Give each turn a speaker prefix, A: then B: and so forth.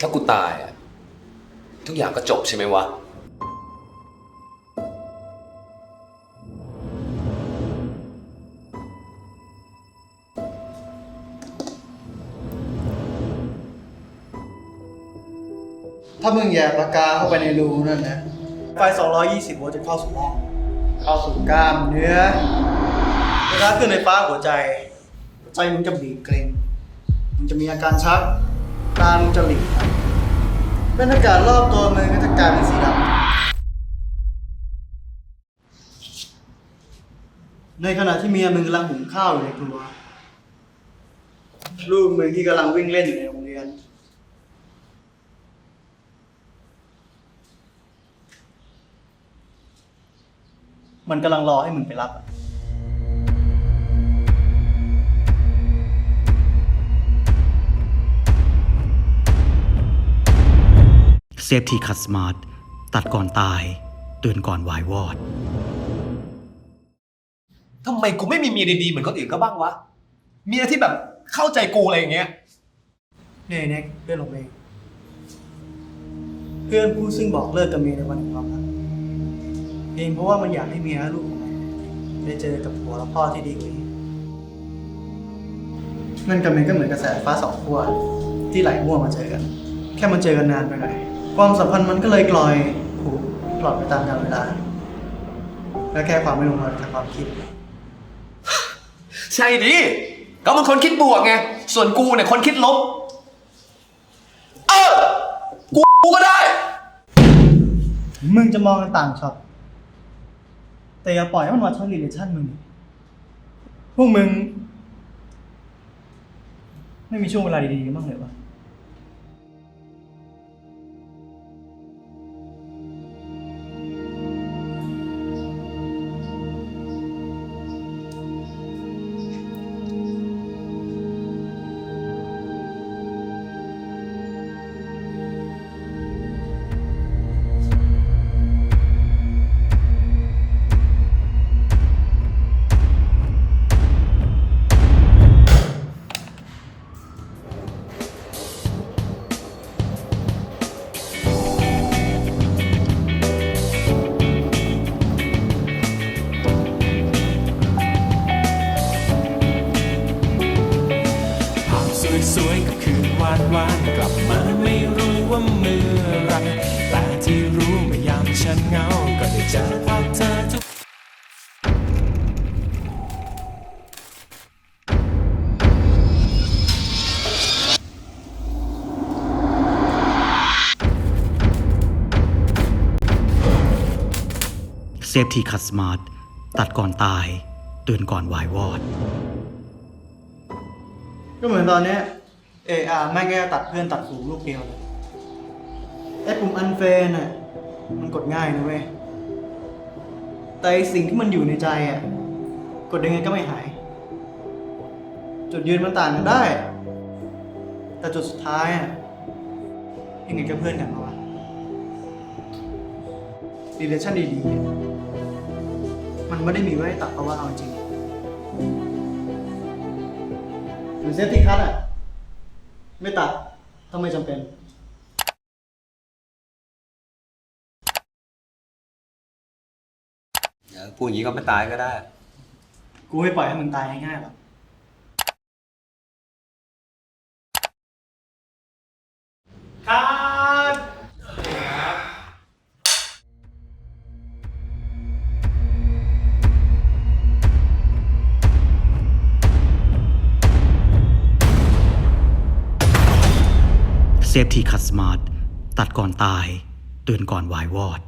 A: ถ้ากูตายอะทุกอย่างก็จบใช่ไหมวะ
B: ถ้ามึงแย่ปากกาเข้าไปในรูนั่นนะ ไฟ 220 โวลต์จะเข้าสู่ห้อง เข้าสู่กล้ามเนื้อเวลาขึ้นในฟ้าหัวใจ หัวใจมึงจะบีบเกร็งมึงจะมีอาการชัก ตามึงจะหลีไปบรรยากาศรอบตัวมึงก็จะกลายเป็นสีดำในขณะที่เมียมึงกำลังหุงข้าวอยู่ในครัว ลูกมึงที่กำลังวิ่งเล่นอยู่ในโรงเรียน มันกำลังรอให้มึงไปรับอะ
C: เซฟทีคัสมาร์ทตัดก่อนตาย เตือนก่อนวายวอด
D: ทำไมกูไม่มีเมียดีๆ เหมือนคนอื่นก็บ้างวะ เมียที่แบบเข้าใจกูอะไรอย่างเงี้ย
B: เนี่ยเน็กเพื่อนผมเองเพื่อนผู้ซึ่งบอกเลิกกับเมียในวันแห่งความรักเองเพราะว่ามันอยากให้เมียและลูกของมันได้เจอกับผัวและพ่อที่ดีกว่านี้นั่นกับเมนก็เหมือนกระแสไฟฟ้าสองขั้วที่ไหลมั่วมาเจอกัน แค่มันเจอกันนานไปหน่อย ความสัมพันธ์มันก็เลยกลอยผูกปลอดไปตามกาลเวลา และแค่ความไม่ลงรอยทางความคิด
D: ใช่ดิก็มันคนคิดบวกไง ส่วนกูเนี่ยคนคิดลบ เออ กูก็ได้
B: มึงจะมองกันต่างช็อตแต่อย่าปล่อยให้มันมาช็อตรีเลชั่นมึง พวกมึง ไม่มีช่วงเวลาดีๆกันบ้างเลยวะ
E: สวยๆกับคืนหวานวานกลับมาไม่รู้ว่าเมื่อไรแต่ที่รู้เมื่อยามฉันเหงา ก็ได้เจอภาพเธอทุก
C: เซฟทีคัสมาร์ทตัดก่อนตาย เตือนก่อนวายวอด
B: ก็เหมือนตอนเนี้ยเออาแม่งแค่ตัดเพื่อนตัดฝูงลูกเดียวเลยไอ้ปุ่มอันเฟนอะมันกดง่ายนะเว้ยแต่ไอ้สิ่งที่มันอยู่ในใจอะกดยังไงก็ไม่หาย จุดยืนมันต่างกันได้ แต่จุดสุดท้ายอะยังไงก็เพื่อนกันมาวะดีเลชั่นดีๆ มันไม่ได้มีไว้ตัดเพราะว่าเอาจริง รือเซฟตี้คัทอะ ไม่ตัดถ้าไม่จำเป็น
A: เออพูดอย่างนี้ก็ไม่ตายก็ได้
B: กูไม่ปล่อยให้มึงตายง่ายๆหรอก
C: เซฟทีคัสมาร์ตตัดก่อนตาย เตือนก่อนวายวอด